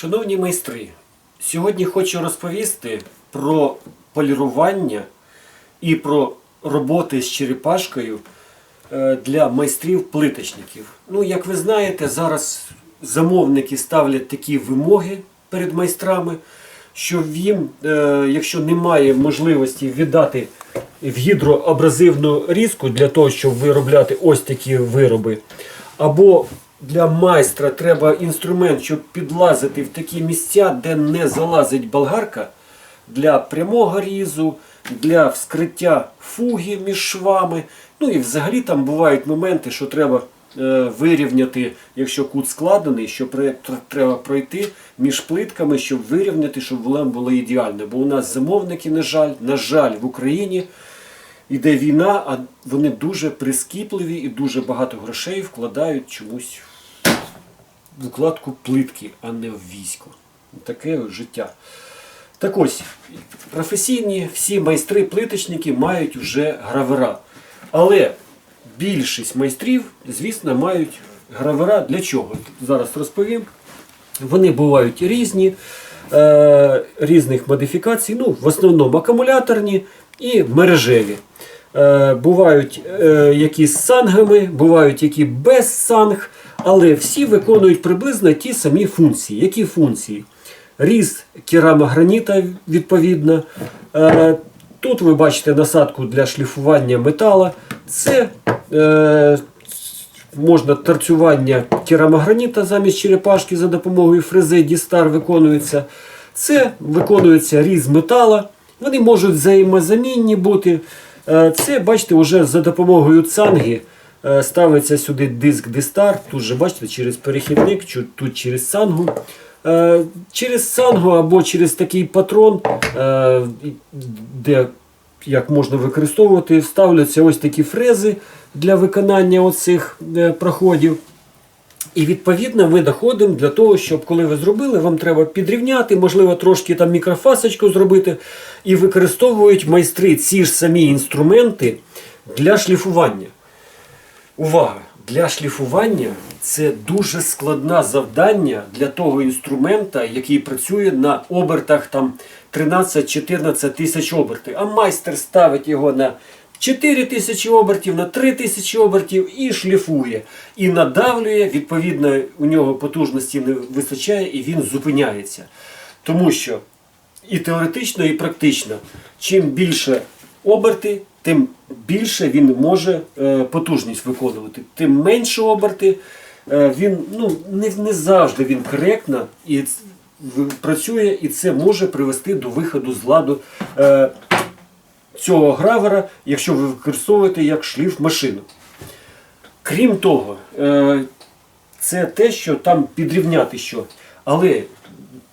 Шановні майстри, сьогодні хочу розповісти про полірування і про роботи з черепашкою е, для майстрів-плиточників. Ну, як ви знаєте, зараз замовники ставлять такі вимоги перед майстрами, що їм, е, якщо немає можливості віддати в гідроабразивну різку для того, щоб виробляти ось такі вироби, або для майстра треба інструмент, щоб підлазити в такі місця, де не залазить болгарка, для прямого різу, для вскриття фуги між швами. Ну і взагалі там бувають моменти, що треба е, вирівняти, якщо кут складений, що пре- треба пройти між плитками, щоб вирівняти, щоб воно було ідеально. Бо у нас замовники, на жаль, на жаль, в Україні іде війна, а вони дуже прискіпливі і дуже багато грошей вкладають чомусь в укладку плитки, а не в військо. Таке життя. Так ось, професійні всі майстри-плиточники мають вже гравера. Але більшість майстрів, звісно, мають гравера для чого? Зараз розповім. Вони бувають різні, е, різних модифікацій, ну, в основному акумуляторні і мережеві. Е, бувають е, які з сангами, бувають які без санг, але всі виконують приблизно ті самі функції. Які функції? Різ керамограніта, відповідно. Е, тут ви бачите насадку для шліфування метала. Це е, можна торцювання керамограніта замість черепашки за допомогою фрези Дістар виконується. Це виконується різ метала. Вони можуть взаємозамінні бути. Е, Це, бачите, вже за допомогою цанги е, ставиться сюди диск Дистар. Тут же, бачите, через перехідник, тут через цангу. Е, Через цангу або через такий патрон, де як можна використовувати, ставляться ось такі фрези для виконання оцих проходів. І відповідно ми доходимо для того, щоб коли ви зробили, вам треба підрівняти, можливо, трошки там мікрофасочку зробити. І використовують майстри ці ж самі інструменти для шліфування. Увага! Для шліфування це дуже складне завдання для того інструмента, який працює на обертах там 13-14 тисяч обертів. А майстер ставить його на 4 тисячі обертів, на 3 тисячі обертів і шліфує. І надавлює, відповідно, у нього потужності не вистачає і він зупиняється. Тому що і теоретично, і практично, чим більше оберти, тим більше він може е, потужність виконувати. Тим менше оберти, е, він ну, не, не завжди він коректно і працює, і це може привести до виходу з ладу е, цього гравера, якщо ви використовуєте як шліф машину. Крім того, е, це те, що там підрівняти що. Але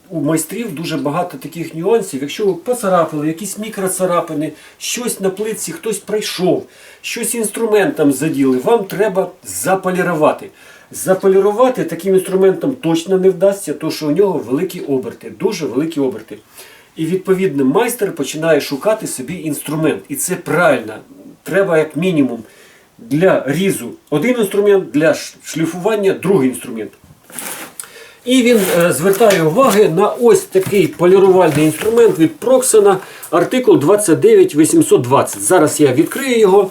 у майстрів дуже багато таких нюансів. Якщо ви поцарапали, якісь мікроцарапини, щось на плитці, хтось пройшов, щось інструментом заділи, вам треба заполірувати. Заполірувати таким інструментом точно не вдасться, тому що у нього великі оберти, дуже великі оберти. І відповідно майстер починає шукати собі інструмент. І це правильно. Треба як мінімум для різу один інструмент, для шліфування другий інструмент. І він е, звертає уваги на ось такий полірувальний інструмент від Proxena, артикул 29820. Зараз я відкрию його.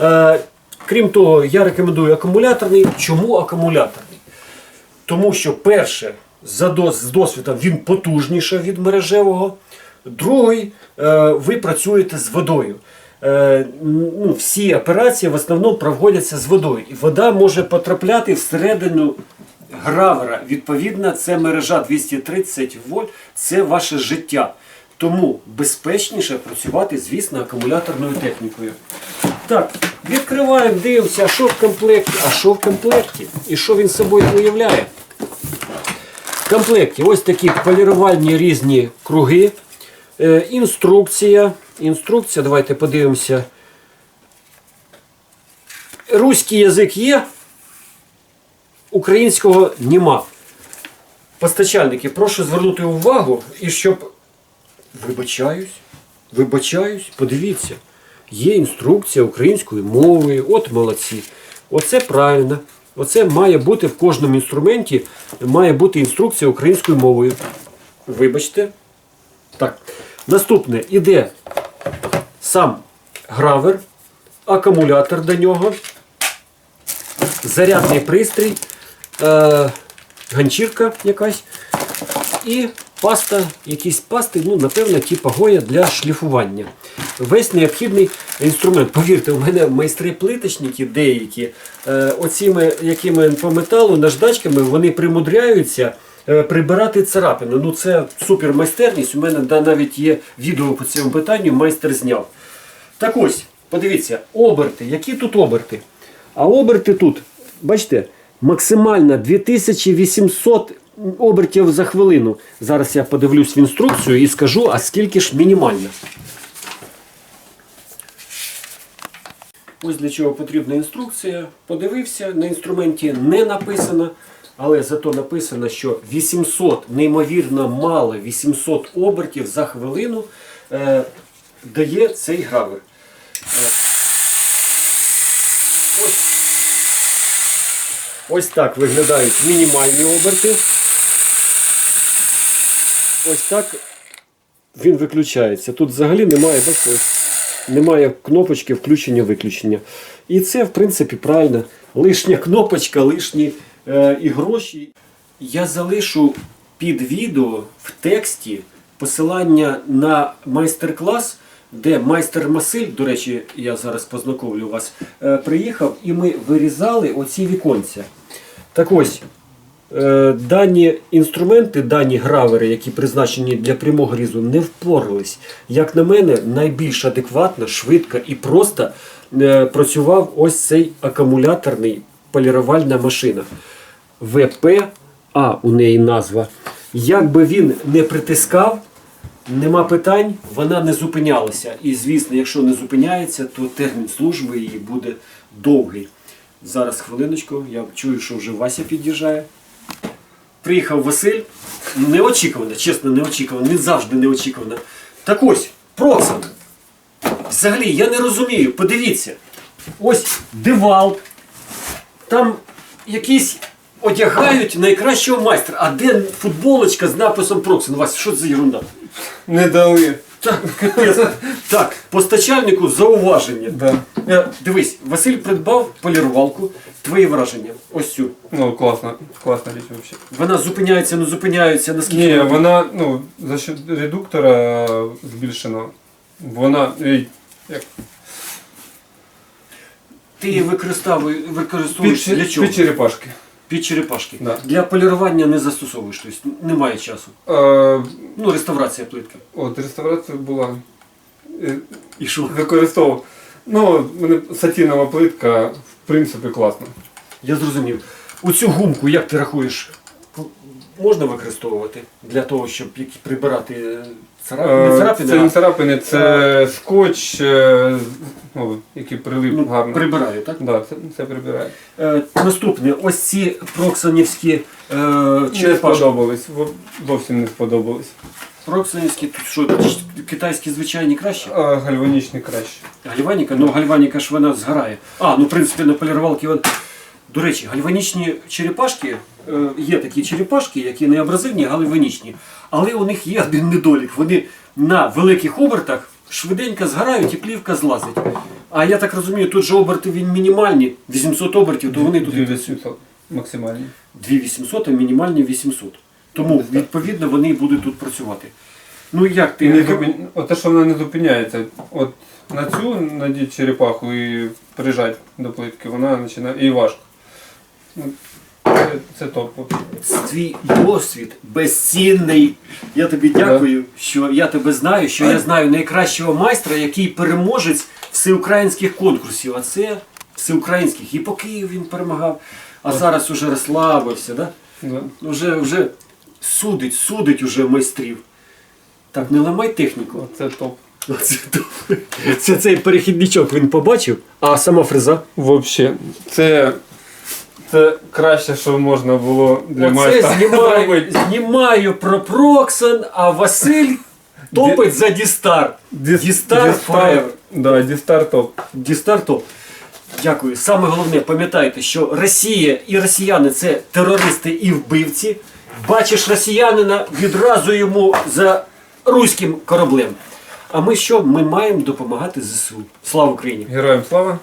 Е, крім того, я рекомендую акумуляторний. Чому акумуляторний? Тому що перше, з досвідом він потужніше від мережевого. Другий, е, ви працюєте з водою. Е, ну, всі операції в основному проводяться з водою. І вода може потрапляти всередину гравера. Відповідно, це мережа 230 вольт, це ваше життя. Тому безпечніше працювати, звісно, акумуляторною технікою. Так, відкриваємо, дивимося, що в комплекті, а що в комплекті, і що він собою уявляє. В комплекті ось такі полірувальні різні круги. Е, інструкція. Інструкція, давайте подивимося. Руський язик є, українського нема. Постачальники, прошу звернути увагу і щоб. Вибачаюсь, вибачаюсь, подивіться. Є інструкція українською мовою, от молодці. Оце правильно. Оце має бути в кожному інструменті, має бути інструкція українською мовою. Вибачте. Так. Наступне іде сам гравер, акумулятор до нього, зарядний пристрій, е, ганчірка якась і паста, якісь пасти, ну, напевно, типу гоя для шліфування. Весь необхідний інструмент. Повірте, у мене майстри-плиточники деякі, е, оціми якими по металу, наждачками, вони примудряються е, прибирати царапини. Ну це супер майстерність. У мене навіть є відео по цьому питанню, майстер зняв. Так ось, подивіться, оберти. Які тут оберти? А оберти тут, бачите, максимально 2800 обертів за хвилину. Зараз я подивлюсь в інструкцію і скажу, а скільки ж мінімально. Ось для чого потрібна інструкція. Подивився, на інструменті не написано, але зато написано, що 800, неймовірно мало 800 обертів за хвилину е, дає цей гравер. Е, ось, ось так виглядають мінімальні оберти. Ось так він виключається. Тут взагалі немає, бачите, немає кнопочки включення-виключення. І це, в принципі, правильно. Лишня кнопочка, лишні е, і гроші. Я залишу під відео в тексті посилання на майстер-клас, де майстер Масиль, до речі, я зараз познайомлю вас, е, приїхав і ми вирізали оці віконця. Так ось, Дані інструменти, дані гравери, які призначені для прямого різу, не впорались. Як на мене, найбільш адекватно, швидко і просто е, працював ось цей акумуляторний полірувальна машина. ВПА у неї назва. Як би він не притискав, нема питань, вона не зупинялася. І звісно, якщо не зупиняється, то термін служби її буде довгий. Зараз хвилиночку, я чую, що вже Вася під'їжджає. Приїхав Василь. Неочікувано, чесно, неочікувано. Він завжди неочікувано. Так ось, Проксон. Взагалі, я не розумію. Подивіться. Ось Девал. Там якісь одягають найкращого майстра. А де футболочка з написом Проксон? Вася, що це за ерунда? Не дали. Так, капець. Так, постачальнику зауваження. Да. Е, Дивись, Василь придбав полірувалку. Твої враження. Ось цю. Ну, классно, класна річ вообще. Вона зупиняється, не зупиняється, наскільки. Ні, вона- вона, ну, за счет редуктора збільшена. Вона, ей, як, Ти її використовуєш, використовуєш для чого? під черепашки. Під черепашки. Да. Для полірування не застосовуєш, тобто немає часу. Е, Ну, реставрація плитки. от, реставрація була. Е, І що? Використовував. Ну, мене сатінова плитка, в принципі, класна. Я зрозумів. Оцю гумку, як ти рахуєш, можна використовувати для того, щоб прибирати е, царапини, не Е, царапини, Це не а царапини, це скотч, е, який прилип ну, гарно. прибирає, так? Да, це, це прибирає. Е, наступне, ось ці проксонівські е, Не черепашки. сподобались, во- зовсім не сподобались. Проксонівські, тут що, китайські звичайні краще? А гальванічний краще. Гальваніка, ну гальваніка ж вона згорає. А, ну в принципі на полірувалки вон. До речі, гальванічні черепашки, е, є такі черепашки, які не абразивні, а гальванічні. Але у них є один недолік. Вони на великих обертах швиденько згорають і плівка злазить. А я так розумію, тут же оберти він мінімальні, 800 обертів, то вони тут 2800 максимальні. 2800, а мінімальні 800. Тому відповідно вони будуть тут працювати. Ну як ти? Не зупин... От те, що вона не зупиняється. От на цю надіть черепаху і прижать до плитки, вона починає. І важко. Це, топ. Твій досвід безцінний. Я тобі дякую, що я тебе знаю, що я знаю найкращого майстра, який переможець всеукраїнських конкурсів. А це всеукраїнських. І по Києву він перемагав, а зараз уже розслабився, да? Вже, вже судить, судить уже майстрів. Так, не ламай техніку. Це топ. Це, це цей перехідничок він побачив, а сама фреза. Взагалі, це, це краще, що можна було для майстра знімаю, знімаю про Проксон, а Василь топить за Дістар. Діс- Дістар Forever. Да, Дістар топ. Дістар топ. Дякую. Саме головне, пам'ятайте, що Росія і росіяни це терористи і вбивці. Бачиш росіянина, відразу йому за руським кораблем. А ми що? Ми маємо допомагати ЗСУ. Слава Україні! Героям слава!